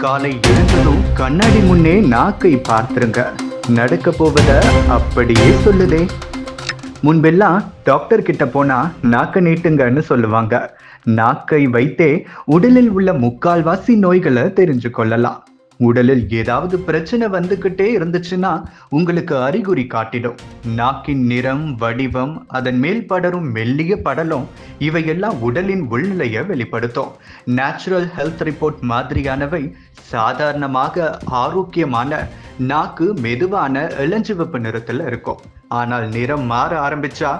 காலை எழுந்ததும் கண்ணாடி முன்னே நாக்கை பார்த்துருங்க. நடக்க போவத அப்படியே சொல்லுதே. முன்பெல்லாம் டாக்டர் கிட்ட போனா நாக்க நீட்டுங்கன்னு சொல்லுவாங்க. நாக்கை வைத்தே உடலில் உள்ள முக்கால்வாசி நோய்களை தெரிஞ்சு கொள்ளலாம். உடலில் ஏதாவது பிரச்சனை வந்துக்கிட்டே இருந்துச்சுன்னா உங்களுக்கு அறிகுறி காட்டிடும். நாக்கின் நிறம் வடிவம் அதன் மேல் படரும் மெல்லிய படலும் இவையெல்லாம் உடலின் உள்நிலையை வெளிப்படுத்தும். நேச்சுரல் ஹெல்த் ரிப்போர்ட் மாதிரியானவை சாதாரணமாக ஆரோக்கியமான நாக்கு மெதுவான இளஞ்சிவப்பு நிறத்தில் இருக்கும். ஆனால் நிறம் மாற ஆரம்பிச்சா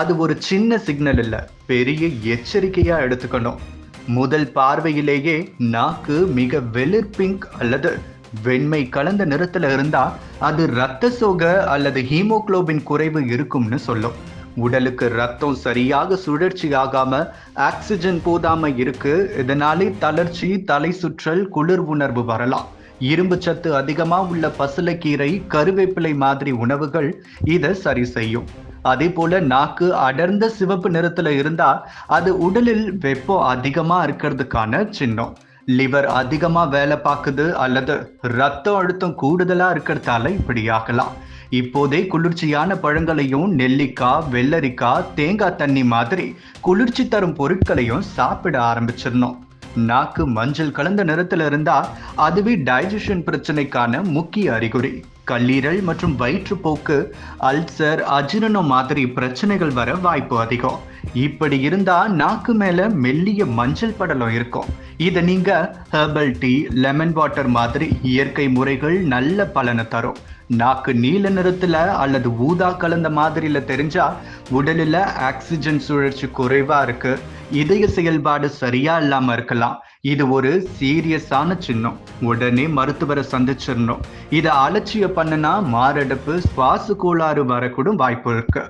அது ஒரு சின்ன சிக்னல் இல்லை பெரிய எச்சரிக்கையா எடுத்துக்கணும். முதல் பார்வையிலேயே நாக்கு மிக வெளிர் பிங்க் அல்லது வெண்மை கலந்த நிறத்தில் இருந்தால் அது இரத்த சோக அல்லது ஹீமோகுளோபின் குறைவு இருக்கும்னு சொல்லும். உடலுக்கு ரத்தம் சரியாக சுழற்சி ஆகாம ஆக்சிஜன் போதாம இருக்கு. இதனாலே தளர்ச்சி தலை சுற்றல் குளிர் உணர்வு வரலாம். இரும்பு சத்து அதிகமாக உள்ள பசலைக்கீரை கருவேப்பிலை மாதிரி உணவுகள் இதை சரி செய்யும். அதே போல நாக்கு அடர்ந்த சிவப்பு நிறத்துல இருந்தா அது உடலில் வெப்பம் அதிகமா இருக்கிறதுக்கான சின்னம். லிவர் அதிகமா வேலை பார்க்குது அல்லது ரத்த அழுத்தம் கூடுதலா இருக்கிறதால இப்படி ஆகலாம். இப்போதே குளிர்ச்சியான பழங்களையும் நெல்லிக்காய் வெள்ளரிக்காய் தேங்காய் தண்ணி மாதிரி குளிர்ச்சி தரும் பொருட்களையும் சாப்பிட ஆரம்பிச்சிடணும். நாக்கு மஞ்சள் கலந்த நிறத்தில் இருந்தா அதுவே டைஜஷன் பிரச்சனைக்கான முக்கிய அறிகுறி. கல்லீரல் மற்றும் வயிற்றுப்போக்கு அல்சர் அஜீரணம் மாதிரி பிரச்சனைகள் வர வாய்ப்பு அதிகம். இப்படி இருந்தா நாக்கு மேல மெல்லிய மஞ்சள் படலம் இருக்கும். இதை நீங்க ஹெர்பல் டீ லெமன் வாட்டர் மாதிரி இயற்கை முறைகள் நல்ல பலனை தரும். நாக்கு நீல நிறத்துல அல்லது ஊதா கலந்த மாதிரியில தெரிஞ்சா உடலில் ஆக்சிஜன் சுழற்சி குறைவா இருக்கு. இதய செயல்பாடு சரியா இல்லாம இருக்கலாம். இது ஒரு சீரியஸான சின்னம். உடனே மருத்துவரை சந்திச்சிடணும். இதை அலட்சிய பண்ணுனா மாரடைப்பு சுவாச கோளாறு வரக்கூடும் வாய்ப்பு இருக்கு.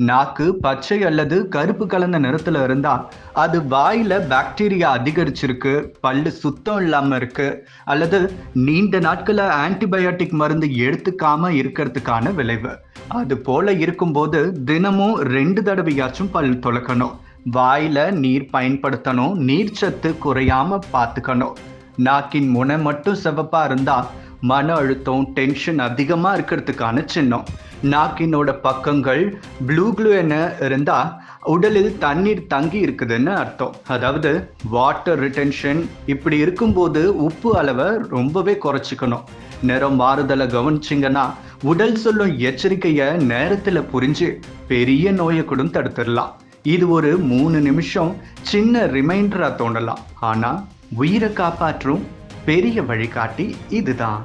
நாக்கு பச்சை அல்லது கருப்பு கலந்த நிறத்துல இருந்தா அது வாயில பாக்டீரியா அதிகரிச்சிருக்கு பல்லு சுத்தம் இல்லாம இருக்கு அல்லது நீண்ட நாட்கள ஆன்டிபயோட்டிக் மருந்து எடுத்துக்காம இருக்கிறதுக்கான விளைவு. அது போல இருக்கும்போது தினமும் ரெண்டு தடவையாச்சும் பல் துளக்கணும் வாயில நீர் பயன்படுத்தணும் நீர்ச்சத்து குறையாம பார்த்துக்கணும் நாக்கின் முனை மட்டும் சிவப்பா இருந்தா மன அழுத்தம் டென்ஷன் அதிகமாக இருக்கிறதுக்கான சின்னம். நாக்கினோட பக்கங்கள் ப்ளூ க்ளூ என இருந்தால் உடலில் தண்ணீர் தங்கி இருக்குதுன்னு அர்த்தம். அதாவது வாட்டர் ரிட்டென்ஷன் இப்படி இருக்கும்போது உப்பு அளவை ரொம்பவே குறைச்சிக்கணும். நிறம் மாறுதலை கவனிச்சிங்கன்னா உடல் சொல்லும் எச்சரிக்கையை நேரத்தில் புரிஞ்சு பெரிய நோயை கூட தடுத்துடலாம். இது ஒரு மூணு நிமிஷம் சின்ன ரிமைண்டராக தோணலாம். ஆனால் உயிரை காப்பாற்றும் பெரிய வழிகாட்டி இதுதான்.